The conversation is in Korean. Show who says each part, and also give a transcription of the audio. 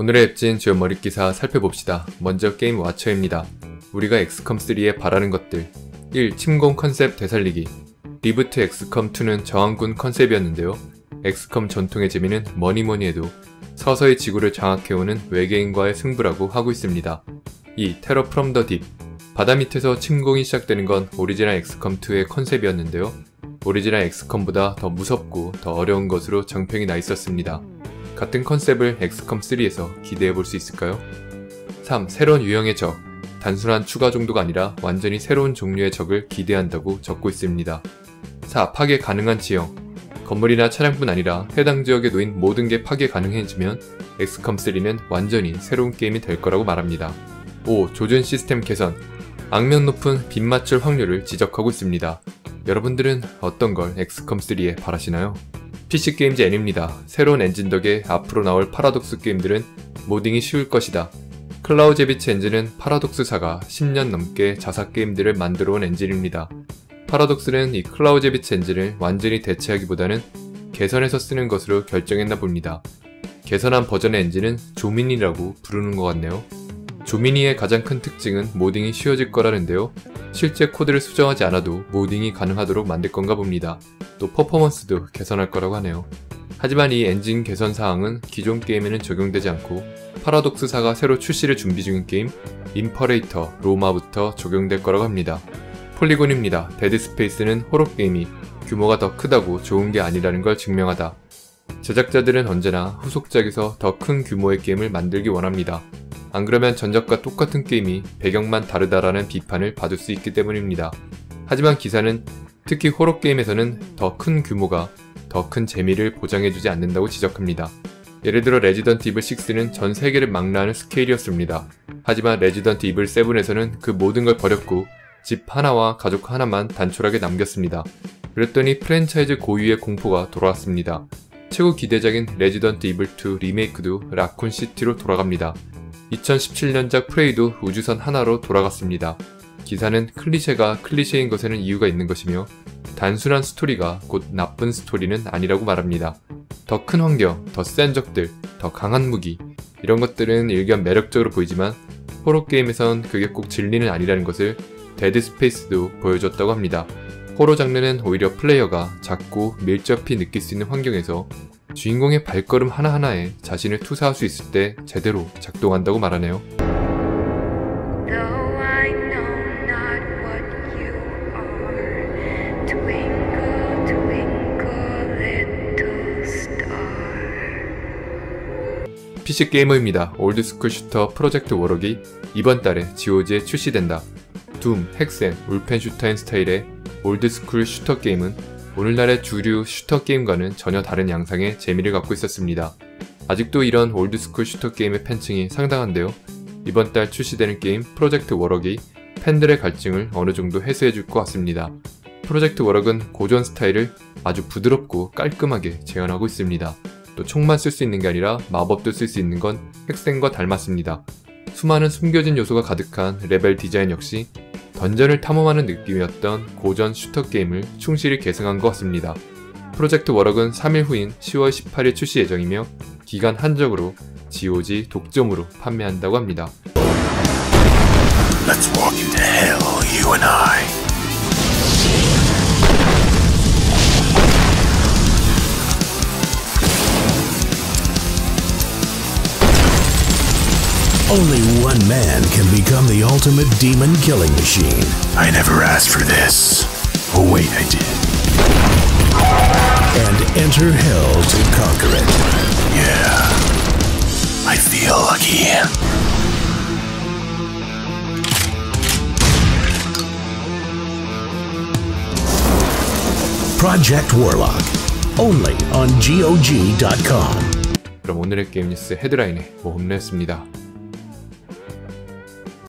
Speaker 1: 오늘의 앱진 주요 머릿 기사 살펴봅시다. 먼저 게임 와처입니다. 우리가 엑스컴3에 바라는 것들 1. 침공 컨셉 되살리기 리부트 엑스컴2는 저항군 컨셉이었는데요. 엑스컴 전통의 재미는 뭐니뭐니 해도 서서히 지구를 장악해오는 외계인과의 승부라고 하고 있습니다. 2. 테러 프롬 더 딥 바다 밑에서 침공이 시작되는 건 오리지널 엑스컴2의 컨셉이었는데요. 오리지널 엑스컴보다 더 무섭고 더 어려운 것으로 정평이 나 있었습니다. 같은 컨셉을 엑스컴 3에서 기대해 볼 수 있을까요? 3. 새로운 유형의 적 단순한 추가 정도가 아니라 완전히 새로운 종류의 적을 기대한다고 적고 있습니다. 4. 파괴 가능한 지형 건물이나 차량뿐 아니라 해당 지역에 놓인 모든 게 파괴 가능해지면 엑스컴 3는 완전히 새로운 게임이 될 거라고 말합니다. 5. 조준 시스템 개선 악명 높은 빗 맞출 확률을 지적하고 있습니다. 여러분들은 어떤 걸 엑스컴 3에 바라시나요? PC게임즈 N입니다. 새로운 엔진 덕에 앞으로 나올 파라독스 게임들은 모딩이 쉬울 것이다. 클라우제비치 엔진은 파라독스사가 10년 넘게 자사 게임들을 만들어 온 엔진입니다. 파라독스는 이 클라우제비치 엔진을 완전히 대체하기보다는 개선해서 쓰는 것으로 결정했나 봅니다. 개선한 버전의 엔진은 조민이라고 부르는 것 같네요. 조미니의 가장 큰 특징은 모딩이 쉬워질 거라는데요. 실제 코드를 수정하지 않아도 모딩이 가능하도록 만들 건가 봅니다. 또 퍼포먼스도 개선할 거라고 하네요. 하지만 이 엔진 개선 사항은 기존 게임에는 적용되지 않고 파라독스사가 새로 출시를 준비 중인 게임 임퍼레이터 로마부터 적용될 거라고 합니다. 폴리곤입니다. 데드 스페이스는 호러 게임이 규모가 더 크다고 좋은 게 아니라는 걸 증명하다. 제작자들은 언제나 후속작에서 더 큰 규모의 게임을 만들기 원합니다. 안 그러면 전작과 똑같은 게임이 배경만 다르다라는 비판을 받을 수 있기 때문입니다. 하지만 기사는 특히 호러 게임에서는 더 큰 규모가 더 큰 재미를 보장해주지 않는다고 지적합니다. 예를 들어 레지던트 이블 6는 전 세계를 망라하는 스케일이었습니다. 하지만 레지던트 이블 7에서는 그 모든 걸 버렸고 집 하나와 가족 하나만 단촐하게 남겼습니다. 그랬더니 프랜차이즈 고유의 공포가 돌아왔습니다. 최고 기대작인 레지던트 이블 2 리메이크도 라쿤 시티로 돌아갑니다. 2017년작 프레이도 우주선 하나로 돌아갔습니다. 기사는 클리셰가 클리셰인 것에는 이유가 있는 것이며 단순한 스토리가 곧 나쁜 스토리는 아니라고 말합니다. 더 큰 환경, 더 센 적들, 더 강한 무기 이런 것들은 일견 매력적으로 보이지만 호러 게임에선 그게 꼭 진리는 아니라는 것을 데드 스페이스도 보여줬다고 합니다. 호러 장르는 오히려 플레이어가 작고 밀접히 느낄 수 있는 환경에서 주인공의 발걸음 하나하나에 자신을 투사할 수 있을 때 제대로 작동한다고 말하네요. PC 게이머입니다. 올드스쿨 슈터 프로젝트 워럭이 이번 달에 GOG에 출시된다. 둠, 헥센, 울펜 슈터인 스타일의 올드스쿨 슈터 게임은 오늘날의 주류 슈터 게임과는 전혀 다른 양상의 재미를 갖고 있었습니다. 아직도 이런 올드스쿨 슈터 게임의 팬층이 상당한데요. 이번 달 출시되는 게임 프로젝트 워럭이 팬들의 갈증을 어느 정도 해소해 줄 것 같습니다. 프로젝트 워럭은 고전 스타일을 아주 부드럽고 깔끔하게 재현하고 있습니다. 또 총만 쓸 수 있는 게 아니라 마법도 쓸 수 있는 건 핵생과 닮았습니다. 수많은 숨겨진 요소가 가득한 레벨 디자인 역시 던전을 탐험하는 느낌이었던 고전 슈터 게임을 충실히 계승한 것 같습니다. 프로젝트 워럭은 3일 후인 10월 18일 출시 예정이며 기간 한정으로 GOG 독점으로 판매한다고 합니다.
Speaker 2: Let's walk into hell, you and I. Only one man can become the ultimate demon killing machine. I never asked for this. Oh, wait, I did. And enter hell to conquer it. Yeah. I feel lucky. Project Warlock. Only on GOG.com.
Speaker 1: 그럼 오늘의 게임 뉴스 헤드라인에 모험을 했습니다.